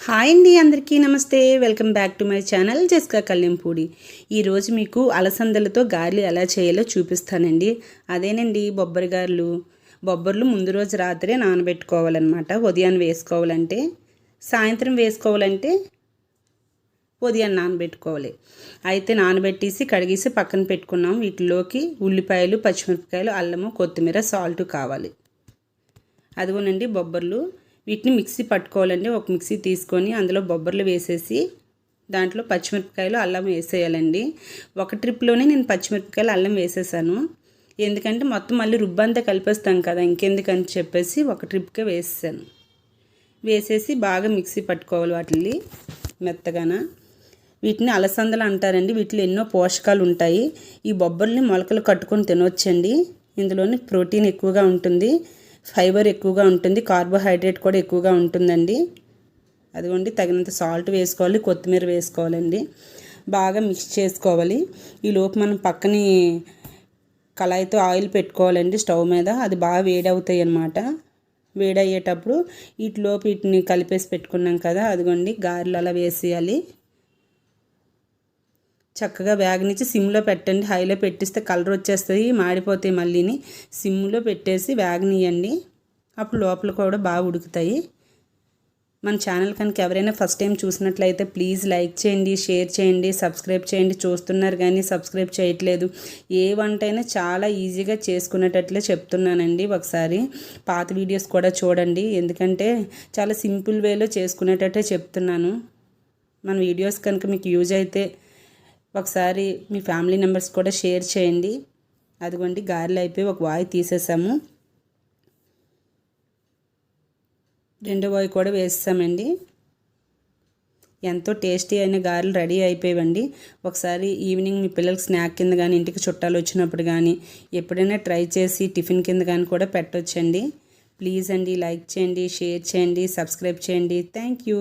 Hi అండి అందరికీ నమస్తే. Welcome back to my channel జస్కా Kalyampudi ఈరోజు మీకు అలసందలతో గారెలు ఎలా చేయాలో చూపిస్తానండి. అదేనండి బొబ్బరి గారెలు. బొబ్బర్లు ముందు రోజు రాత్రే నానబెట్టుకోవాలన్నమాట. ఉదయాన్ని వేసుకోవాలంటే సాయంత్రం వేసుకోవాలంటే ఉదయాన్ని నానబెట్టుకోవాలి. అయితే నానబెట్టేసి కడిగేసి పక్కన పెట్టుకున్నాం. వీటిలోకి ఉల్లిపాయలు పచ్చిమిరపకాయలు అల్లము కొత్తిమీర సాల్ట్ కావాలి. అదిగోనండి బొబ్బర్లు. వీటిని మిక్సీ పట్టుకోవాలండి. ఒక మిక్సీ తీసుకొని అందులో బొబ్బర్లు వేసేసి దాంట్లో పచ్చిమిరపకాయలు అల్లం వేసేయాలండి. ఒక ట్రిప్లోనే నేను పచ్చిమిరపకాయలు అల్లం వేసేసాను. ఎందుకంటే మొత్తం మళ్ళీ రుబ్బంతా కలిపేస్తాం కదా ఇంకెందుకని చెప్పేసి ఒక ట్రిప్కే వేసేసాను. వేసేసి బాగా మిక్సీ పట్టుకోవాలి వాటిని మెత్తగాన. వీటిని అలసందలు అంటారండి. వీటిలో ఎన్నో పోషకాలు ఉంటాయి. ఈ బొబ్బర్ని మొలకలు కట్టుకొని తినవచ్చండి ఇందులోని ప్రోటీన్ ఎక్కువగా ఉంటుంది. ఫైబర్ ఎక్కువగా ఉంటుంది కార్బోహైడ్రేట్ కూడా ఎక్కువగా ఉంటుందండి. అదిగోండి తగినంత సాల్ట్ వేసుకోవాలి కొత్తిమీర వేసుకోవాలండి. బాగా మిక్స్ చేసుకోవాలి. ఈ లోపు మనం పక్కని కళాయితో ఆయిల్ పెట్టుకోవాలండి స్టవ్ మీద. అది బాగా వేడవుతాయి అన్నమాట. వేడయ్యేటప్పుడు వీటిలోపు వీటిని కలిపేసి పెట్టుకున్నాం కదా అదిగోండి గారెలు అలా వేసేయాలి. చక్కగా వేగనిచ్చి సిమ్లో పెట్టండి. హైలో పెట్టిస్తే కలర్ వచ్చేస్తుంది. మాడిపోతాయి మళ్ళీని సిమ్లో పెట్టేసి బ్యాగ్నియండి అప్పుడు లోపల కూడా బాగా ఉడుకుతాయి. మన ఛానల్ కనుక ఎవరైనా ఫస్ట్ టైం చూసినట్లయితే ప్లీజ్ లైక్ చేయండి షేర్ చేయండి సబ్స్క్రైబ్ చేయండి. చూస్తున్నారు కానీ సబ్స్క్రైబ్ చేయట్లేదు. ఏ వంట అయినా చాలా ఈజీగా చేసుకునేటట్లే చెప్తున్నానండి ఒకసారి. పాత వీడియోస్ కూడా చూడండి. ఎందుకంటే చాలా సింపుల్ వేలో చేసుకునేటట్టే చెప్తున్నాను. మన వీడియోస్ కనుక మీకు యూజ్ అయితే ఒకసారి మీ ఫ్యామిలీ మెంబర్స్ కూడా షేర్ చేయండి. అదిగోండి గారెలు అయిపోయి ఒక వాయి తీసేసాము. రెండో వాయి కూడా వేసేసామండి. ఎంతో టేస్టీ అయిన గారెలు రెడీ అయిపోయావండి. ఒకసారి ఈవినింగ్ మీ పిల్లలకి స్నాక్ కింద కానీ ఇంటికి చుట్టాలు వచ్చినప్పుడు కానీ ఎప్పుడైనా ట్రై చేసి టిఫిన్ కింద కానీ కూడా పెట్టొచ్చండి. ప్లీజ్ అండి లైక్ చేయండి షేర్ చేయండి సబ్స్క్రైబ్ చేయండి. Thank you.